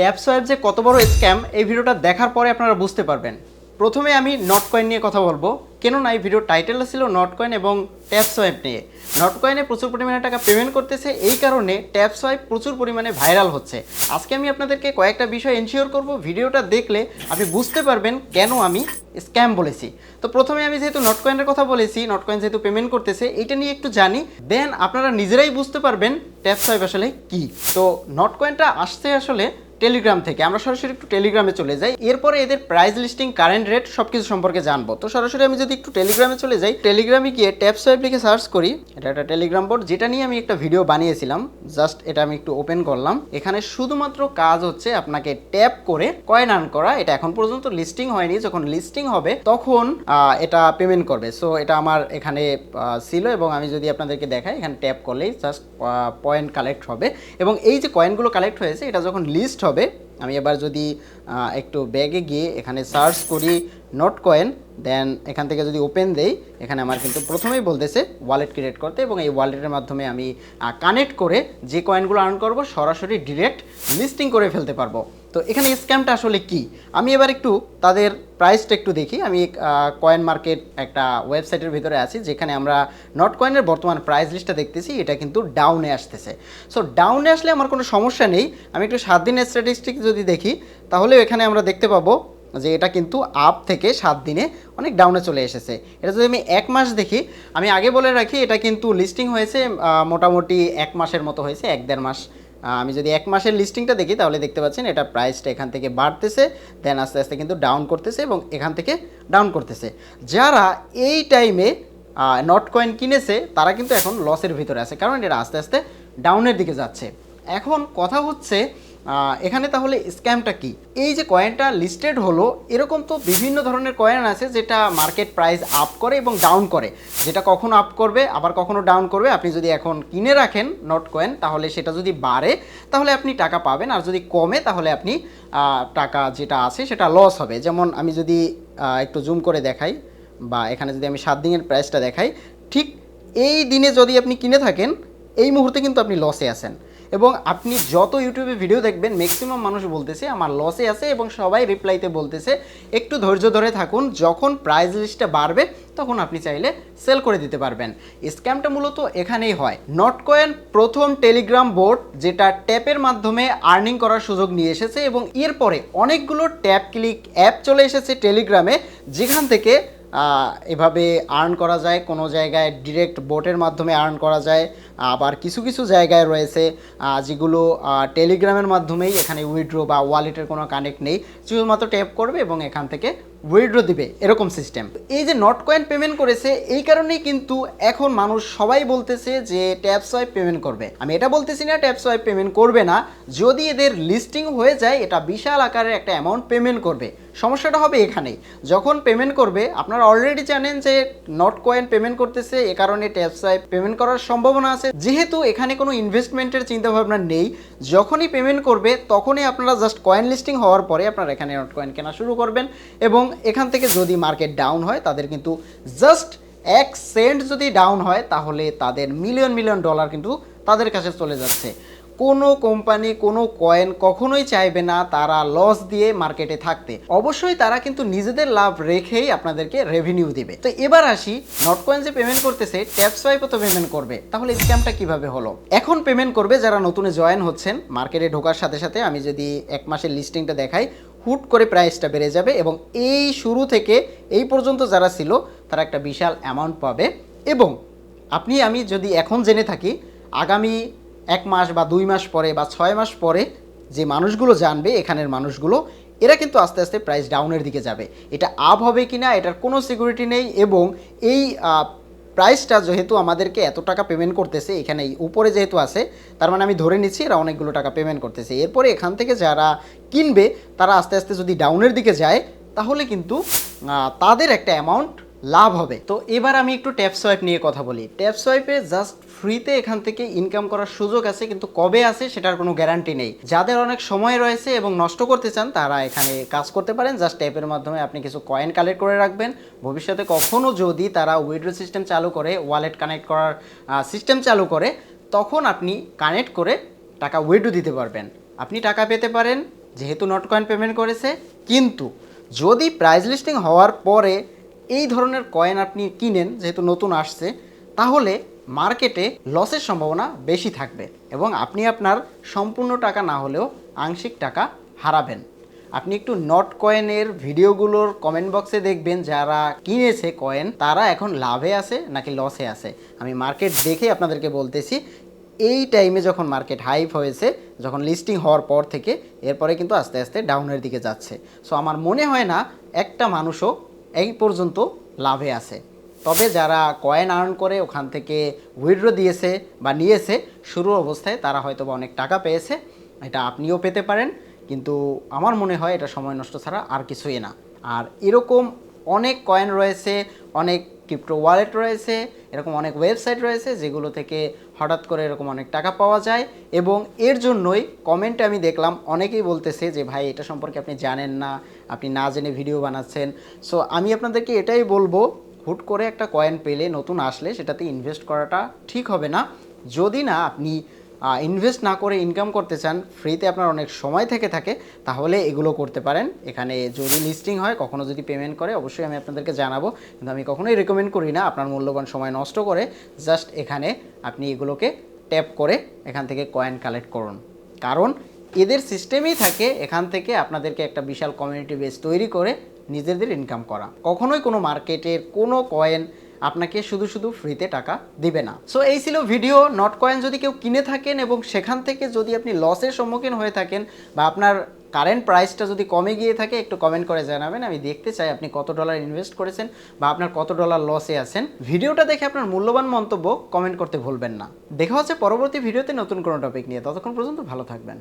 Tap swipe যে কত বড় স্ক্যাম, এই ভিডিওটা দেখার পরে আপনারা বুঝতে পারবেন। প্রথমে আমি নট কয়েন নিয়ে কথা বলব। কেননা, এই ভিডিও টাইটেল ছিল নট কয়েন এবং ট্যাপ সোয়াইপ নিয়ে। নট কয়েনে প্রচুর পরিমাণে টাকা পেমেন্ট করতেছে, এই কারণে ট্যাপ সোয়াইপ প্রচুর পরিমাণে ভাইরাল হচ্ছে। আজকে আমি আপনাদেরকে কয়েকটা বিষয় এনশিওর করব। ভিডিওটা দেখলে আপনি বুঝতে পারবেন কেন আমি স্ক্যাম বলেছি। তো প্রথমে আমি যেহেতু নট কয়েনের কথা বলেছি নট কয়েন যেহেতু পেমেন্ট করতেছে, এইটা নিয়ে একটু জানি। দেন আপনারা নিজেরাই বুঝতে পারবেন ট্যাপ সোয়াইপ আসলে কি। তো নট কয়েনটা আসছে আসলে টেলিগ্রাম থেকে। আমরা সরাসরি একটু টেলিগ্রামে চলে যাই। এরপরে এদের প্রাইস লিস্টিং কারেন্ট রেট সবকিছু সম্পর্কে জানব। তো সরাসরি আমি যদি একটু টেলিগ্রামে চলে যাই টেলিগ্রামে গিয়ে ট্যাপ সোয়াইপ লিখে সার্চ করি। এটা একটা টেলিগ্রাম বোর্ড যেটা নিয়ে আমি একটা ভিডিও বানিয়েছিলাম। জাস্ট এটা আমি একটু ওপেন করলাম। এখানে শুধুমাত্র কাজ হচ্ছে আপনাকে ট্যাপ করে কয়েন আর্ন করা। এটা এখন পর্যন্ত লিস্টিং হয়নি। যখন লিস্টিং হবে, তখন এটা পেমেন্ট করবে। সো এটা আমার এখানে ছিল এবং আমি যদি আপনাদেরকে দেখাই, এখানে ট্যাপ করলেই জাস্ট পয়েন্ট কালেক্ট হবে। এবং এই যে কয়েনগুলো কালেক্ট হয়েছে, এটা যখন লিস্ট হবে, আমি এবার যদি একটু ব্যাগে গিয়ে এখানে সার্চ করি নোট কয়েন দেন এখান থেকে যদি ওপেন দেই, এখানে আমার কিন্তু প্রথমেই বলতেছে ওয়ালেট ক্রিয়েট করতে এবং এই ওয়ালেটের মাধ্যমে আমি কানেক্ট করে যে কয়েনগুলো আর্ন করব সরাসরি ডিরেক্ট লিস্টিং করে ফেলতে পারব। তো এখানে স্ক্যামটা আসলে কি? আমি এবার একটু তাদের প্রাইসটা একটু দেখি। আমি কয়েন মার্কেট একটা ওয়েবসাইটের ভিতরে আছি, যেখানে আমরা নট কয়েনের বর্তমান প্রাইস লিস্টটা দেখতেছি। এটা কিন্তু ডাউনে আসতেছে। সো ডাউনে আসলে আমার কোনো সমস্যা নেই। আমি একটু সাত দিনের স্ট্যাটিস্টিক যদি দেখি তাহলে এখানে আমরা দেখতে পাবো যে এটা কিন্তু আপ থেকে সাত দিনে অনেক ডাউনে চলে এসেছে। এটা যদি আমি এক মাস দেখি, আমি আগে বলে রাখি, এটা কিন্তু লিস্টিং হয়েছে মোটামুটি এক মাসের মতো হয়েছে, এক দেড় মাস। আমি যদি এক মাসের লিস্টিংটা দেখি, তাহলে দেখতে পাচ্ছেন এটা প্রাইসটা এখান থেকে বাড়তেছে দেন আস্তে আস্তে কিন্তু ডাউন করতেছে এবং এখান থেকে ডাউন করতেছে। যারা এই টাইমে নট কয়েন কিনেছে, তারা কিন্তু এখন লসের ভিতরে আছে, কারণ এটা আস্তে আস্তে ডাউনের দিকে যাচ্ছে। এখন কথা হচ্ছে এখানে তাহলে স্ক্যামটা কি? এই যে কয়েনটা লিস্টেড হলো, এরকম তো বিভিন্ন ধরনের কয়েন আছে যেটা মার্কেট প্রাইস আপ করে এবং ডাউন করে। যেটা কখনো আপ করবে, আবার কখনো ডাউন করবে। আপনি যদি এখন কিনে রাখেন নট কয়েন তাহলে সেটা যদি বাড়ে, তাহলে আপনি টাকা পাবেন। আর যদি কমে, তাহলে আপনি টাকা যেটা আছে সেটা লস হবে। যেমন আমি যদি একটু জুম করে দেখাই, বা এখানে যদি আমি সাত দিনের প্রাইসটা দেখাই, ঠিক এই দিনে যদি আপনি কিনে থাকেন, এই মুহূর্তে কিন্তু আপনি লসে আছেন। এবং আপনি যত ইউটিউবে ভিডিও দেখবেন ম্যাক্সিমাম মানুষ বলতেছে, আমার লসে আছে এবং সবাই রিপ্লাইতে বলতেছে, একটু ধৈর্য ধরে থাকুন, যখন প্রাইস লিস্টটা বাড়বে, তখন আপনি চাইলে সেল করে দিতে পারবেন। স্ক্যামটা মূলত এখানেই হয়। নট কয়েন প্রথম টেলিগ্রাম বোর্ড যেটা ট্যাপের মাধ্যমে আর্নিং করার সুযোগ নিয়ে এসেছে এবং এরপরে অনেকগুলো ট্যাপ ক্লিক অ্যাপ চলে এসেছে টেলিগ্রামে যেখান থেকে এভাবে আর্ন করা যায়, কোনো জায়গায় ডিরেক্ট বোটের মাধ্যমে আর্ন করা যায়, আবার কিছু কিছু জায়গায় রয়েছে যেগুলো টেলিগ্রামের মাধ্যমেই এখানে উইড্রো বা ওয়ালেটের কোনো কানেক্ট নেই। শুধুমাত্র ট্যাপ করবে এবং এখান থেকে উইড্রো দিবে, এরকম সিস্টেম এই যে নট কয়েন পেমেন্ট করেছে, এই কারণেই কিন্তু এখন মানুষ সবাই বলতেছে যে ট্যাপ সোয়াইপ পেমেন্ট করবে। আমি এটা বলতেছি না ট্যাপ সোয়াইপ পেমেন্ট করবে না, যদি এদের লিস্টিং হয়ে যায়, এটা বিশাল আকারের একটা অ্যামাউন্ট পেমেন্ট করবে। সমস্যাটা হবে এখানেই। যখন পেমেন্ট করবে, আপনারা অলরেডি জানেন যে নট কয়েন পেমেন্ট করতেছে, এ কারণে ট্যাপ সোয়াইপ পেমেন্ট করার সম্ভাবনা আছে। যেহেতু এখানে কোনো ইনভেস্টমেন্টের চিন্তাভাবনা নেই, যখনই পেমেন্ট করবে, তখনই আপনারা জাস্ট কয়েন লিস্টিং হওয়ার পরে আপনারা এখানে নট কয়েন কেনা শুরু করবেন এবং এখান থেকে যদি মার্কেট ডাউন হয়, তাদের কিন্তু জাস্ট এক সেন্ট যদি ডাউন হয়, তাহলে তাদের মিলিয়ন মিলিয়ন ডলার কিন্তু তাদের কাছে চলে যাচ্ছে। কোনো কোম্পানি কোনো কয়েন কখনোই চাইবে না তারা লস দিয়ে মার্কেটে থাকতে। অবশ্যই তারা কিন্তু নিজেদের লাভ রেখেই আপনাদেরকে রেভিনিউ দিবে। তো এবার আসি নট কয়েন যে পেমেন্ট করতেছে ট্যাপ সোয়াইপও তো পেমেন্ট করবে। তাহলে স্ক্যামটা কীভাবে হলো? এখন পেমেন্ট করবে, যারা নতুনে জয়েন হচ্ছেন মার্কেটে ঢোকার সাথে সাথে আমি যদি এক মাসের লিস্টিংটা দেখাই হুট করে প্রাইসটা বেড়ে যাবে এবং এই শুরু থেকে এই পর্যন্ত যারা ছিল, তারা একটা বিশাল অ্যামাউন্ট পাবে এবং আপনি, আমি যদি এখন জেনে থাকি, আগামী এক মাস বা দুই মাস পরে বা ছয় মাস পরে যে মানুষগুলো জানবে, এখানের মানুষগুলো, এরা কিন্তু আস্তে আস্তে প্রাইস ডাউনের দিকে যাবে। এটা আপ হবে কি না এটার কোনো সিকিউরিটি নেই এবং এই প্রাইসটা যেহেতু আমাদেরকে এত টাকা পেমেন্ট করতেছে এখানে উপরে যেহেতু আছে, তার মানে আমি ধরে নিচ্ছি এরা অনেকগুলো টাকা পেমেন্ট করতেছে। এরপরে এখান থেকে যারা কিনবে, তারা আস্তে আস্তে যদি ডাউনের দিকে যায়, তাহলে কিন্তু তাদের একটা অ্যামাউন্ট লাভ হবে। তো এবার আমি একটু ট্যাপ সোয়াইপ নিয়ে কথা বলি। ট্যাপ সোয়াইপে জাস্ট ফ্রিতে এখান থেকে ইনকাম করার সুযোগ আছে, কিন্তু কবে আছে সেটার কোনো গ্যারান্টি নেই। যাদের অনেক সময় রয়েছে এবং নষ্ট করতে চান, তারা এখানে কাজ করতে পারেন। জাস্ট ট্যাপের মাধ্যমে আপনি কিছু কয়েন কালেক্ট করে রাখবেন। ভবিষ্যতে কখনো যদি তারা উইড্রো সিস্টেম চালু করে ওয়ালেট কানেক্ট করার সিস্টেম চালু করে, তখন আপনি কানেক্ট করে টাকা উইড্রো দিতে পারবেন। আপনি টাকা পেতে পারেন, যেহেতু নট কয়েন পেমেন্ট করেছে। কিন্তু যদি প্রাইস লিস্টিং হওয়ার পরে এই ধরনের কয়েন আপনি কিনেন, যেহেতু নতুন আসছে, তাহলে মার্কেটে লসের সম্ভাবনা বেশি থাকবে এবং আপনি আপনার সম্পূর্ণ টাকা না হলেও আংশিক টাকা হারাবেন। আপনি একটু নট কয়েনের ভিডিওগুলোর কমেন্ট বক্সে দেখবেন, যারা কিনেছে কয়েন তারা এখন লাভে আছে নাকি লসে আছে? আমি মার্কেট দেখে আপনাদেরকে বলতেছি, এই টাইমে যখন মার্কেট হাইপ হয়েছে, যখন লিস্টিং হওয়ার পর থেকে, এরপরে কিন্তু আস্তে আস্তে ডাউনের দিকে যাচ্ছে। সো আমার মনে হয় না একটা মানুষও এই পর্যন্ত লাভে আছে। তবে যারা কয়েন আর্ন করে ওখান থেকে উইড্রো দিয়েছে বা নিয়েছে, শুরু অবস্থায় তারা হয়তো বা অনেক টাকা পেয়েছে, এটা আপনিও পেতে পারেন। কিন্তু আমার মনে হয় এটা সময় নষ্ট ছাড়া আর কিছুই না। আর এরকম অনেক কয়েন রয়েছে, অনেক ক্রিপ্টো ওয়ালেট রয়েছে এরকম অনেক ওয়েবসাইট রয়েছে যেগুলো থেকে হঠাৎ করে এরকম অনেক টাকা পাওয়া যায় এবং এর জন্যই কমেন্টে আমি দেখলাম, অনেকেই বলতেছে যে, ভাই, এটা সম্পর্কে আপনি জানেন না, আপনি না জেনে ভিডিও বানাচ্ছেন। সো আমি আপনাদেরকে এটাই বলব, হুট করে একটা কয়েন পেলে নতুন আসলে সেটাতে ইনভেস্ট করাটা ঠিক হবে না। যদি না, আপনি ইনভেস্ট না করে ইনকাম করতে চান ফ্রিতে আপনার অনেক সময় থেকে থাকে, তাহলে এগুলো করতে পারেন। এখানে যদি লিস্টিং হয়, কখনো যদি পেমেন্ট করে, অবশ্যই আমি আপনাদেরকে জানাব। কিন্তু আমি কখনোই রেকমেন্ড করি না আপনার মূল্যবান সময় নষ্ট করে জাস্ট এখানে আপনি এগুলোকে ট্যাপ করে এখান থেকে কয়েন কালেক্ট করুন। কারণ এদের সিস্টেমই থাকে, এখান থেকে আপনাদেরকে একটা বিশাল কমিউনিটি বেস তৈরি করে নিজেদের ইনকাম করা। কখনোই কোনো মার্কেটের কোনো কয়েন আপনাকে শুধু শুধু ফ্রিতে টাকা দিবে না। সো এই ছিল ভিডিও নট কয়েন যদি কেউ কিনে থাকেন এবং সেখান থেকে যদি আপনি লসের সম্মুখীন হয়ে থাকেন বা আপনার কারেন্ট প্রাইসটা যদি কমে গিয়ে থাকে, একটু কমেন্ট করে জানাবেন। আমি দেখতে চাই আপনি কত ডলার ইনভেস্ট করেছেন বা আপনার কত ডলার লসে আছেন। ভিডিওটা দেখে আপনার মূল্যবান মন্তব্য কমেন্ট করতে ভুলবেন না। দেখা হচ্ছে পরবর্তী ভিডিওতে নতুন কোনো টপিক নিয়ে। ততক্ষণ পর্যন্ত ভালো থাকবেন।